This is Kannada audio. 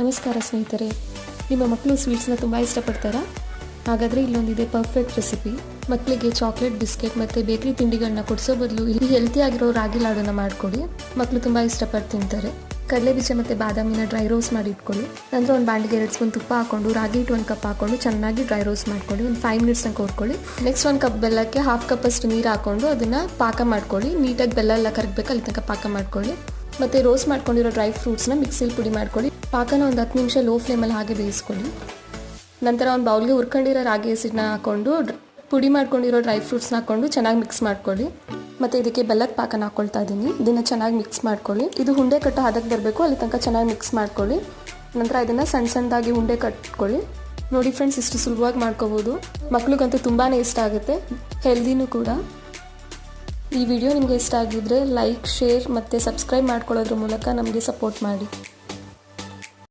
ನಮಸ್ಕಾರ ಸ್ನೇಹಿತರೆ. ನಿಮ್ಮ ಮಕ್ಕಳು ಸ್ವೀಟ್ಸ್ನ ತುಂಬ ಇಷ್ಟಪಡ್ತಾರಾ? ಹಾಗಾದರೆ ಇಲ್ಲೊಂದಿದೆ ಪರ್ಫೆಕ್ಟ್ ರೆಸಿಪಿ ಮಕ್ಕಳಿಗೆ ಚಾಕ್ಲೇಟ್ ಬಿಸ್ಕೆಟ್ ಮತ್ತು ಬೇಕರಿ ತಿಂಡಿಗಳನ್ನ ಕೊಡಿಸೋ ಬದಲು ಇಲ್ಲಿ ಹೆಲ್ತಿಯಾಗಿರೋ ರಾಗಿ ಲಾಡನ್ನು ಮಾಡಿಕೊಡಿ. ಮಕ್ಕಳು ತುಂಬ ಇಷ್ಟಪಟ್ಟು ತಿಂತಾರೆ. ಕಡಲೆ ಬೀಜ ಮತ್ತು ಬಾದಾಮಿನ ಡ್ರೈ ರೋಸ್ಟ್ ಮಾಡಿ ಇಟ್ಕೊಳ್ಳಿ. ನಂತರ ಒಂದು ಬಾಂಡಿಗೆ ಎರಡು ಸ್ಪೂನ್ ತುಪ್ಪ ಹಾಕೊಂಡು, ರಾಗಿ ಹಿಟ್ಟು ಒಂದು ಕಪ್ ಹಾಕೊಂಡು, ಚೆನ್ನಾಗಿ ಡ್ರೈ ರೋಸ್ಟ್ ಮಾಡ್ಕೊಳ್ಳಿ. ಒಂದು ಫೈವ್ ಮಿನಿಟ್ಸ್ ತನಕ ಹುರ್ಕೊಳ್ಳಿ. ನೆಕ್ಸ್ಟ್ ಒಂದು ಕಪ್ ಬೆಲ್ಲಕ್ಕೆ ಹಾಫ್ ಕಪ್ ಅಷ್ಟು ನೀರು ಹಾಕೊಂಡು ಅದನ್ನು ಪಾಕ ಮಾಡ್ಕೊಳ್ಳಿ. ನೀಟಾಗಿ ಬೆಲ್ಲ ಎಲ್ಲ ಕರಗಬೇಕು ಅಲ್ಲಿ ತನಕ ಪಾಕ ಮಾಡ್ಕೊಳ್ಳಿ. ಮತ್ತು ರೋಸ್ಟ್ ಮಾಡ್ಕೊಂಡಿರೋ ಡ್ರೈ ಫ್ರೂಟ್ಸ್ನ ಮಿಕ್ಸಿಲಿ ಪುಡಿ ಮಾಡ್ಕೊಳ್ಳಿ. ಪಾಕನ ಒಂದು ಹತ್ತು ನಿಮಿಷ ಲೋ ಫ್ಲೇಮಲ್ಲಿ ಹಾಗೆ ಬೇಯಿಸ್ಕೊಳ್ಳಿ. ನಂತರ ಒಂದು ಬೌಲ್ಗೆ ಹುರ್ಕೊಂಡಿರೋ ರಾಗಿ ಹಸಿಟ್ಟನ್ನ ಹಾಕ್ಕೊಂಡು ಪುಡಿ ಮಾಡ್ಕೊಂಡಿರೋ ಡ್ರೈ ಫ್ರೂಟ್ಸ್ನ ಹಾಕ್ಕೊಂಡು ಚೆನ್ನಾಗಿ ಮಿಕ್ಸ್ ಮಾಡ್ಕೊಳ್ಳಿ. ಮತ್ತು ಇದಕ್ಕೆ ಬೆಲ್ಲದ ಪಾಕನ ಹಾಕ್ಕೊಳ್ತಾ ಇದ್ದೀನಿ ಇದನ್ನು ಚೆನ್ನಾಗಿ ಮಿಕ್ಸ್ ಮಾಡ್ಕೊಳ್ಳಿ. ಇದು ಉಂಡೆ ಕಟ್ಟು ಹದಕ್ಕೆ ಬರಬೇಕು. ಅಲ್ಲಿ ತನಕ ಚೆನ್ನಾಗಿ ಮಿಕ್ಸ್ ಮಾಡ್ಕೊಳ್ಳಿ. ನಂತರ ಇದನ್ನು ಸಣ್ಣ ಸಣ್ಣದಾಗಿ ಉಂಡೆ ಕಟ್ಕೊಳ್ಳಿ. ನೋಡಿ ಫ್ರೆಂಡ್ಸ್ ಇಷ್ಟು ಸುಲಭವಾಗಿ ಮಾಡ್ಕೋಬೋದು. ಮಕ್ಳಿಗಂತೂ ತುಂಬಾ ಇಷ್ಟ ಆಗುತ್ತೆ. ಹೆಲ್ದಿನೂ ಕೂಡ. ಈ ವಿಡಿಯೋ ನಿಮಗೆ ಇಷ್ಟ ಆಗಿದ್ರೆ ಲೈಕ್ ಶೇರ್ ಮತ್ತು ಸಬ್ಸ್ಕ್ರೈಬ್ ಮಾಡ್ಕೊಳ್ಳೋದ್ರ ಮೂಲಕ ನಮಗೆ ಸಪೋರ್ಟ್ ಮಾಡಿ.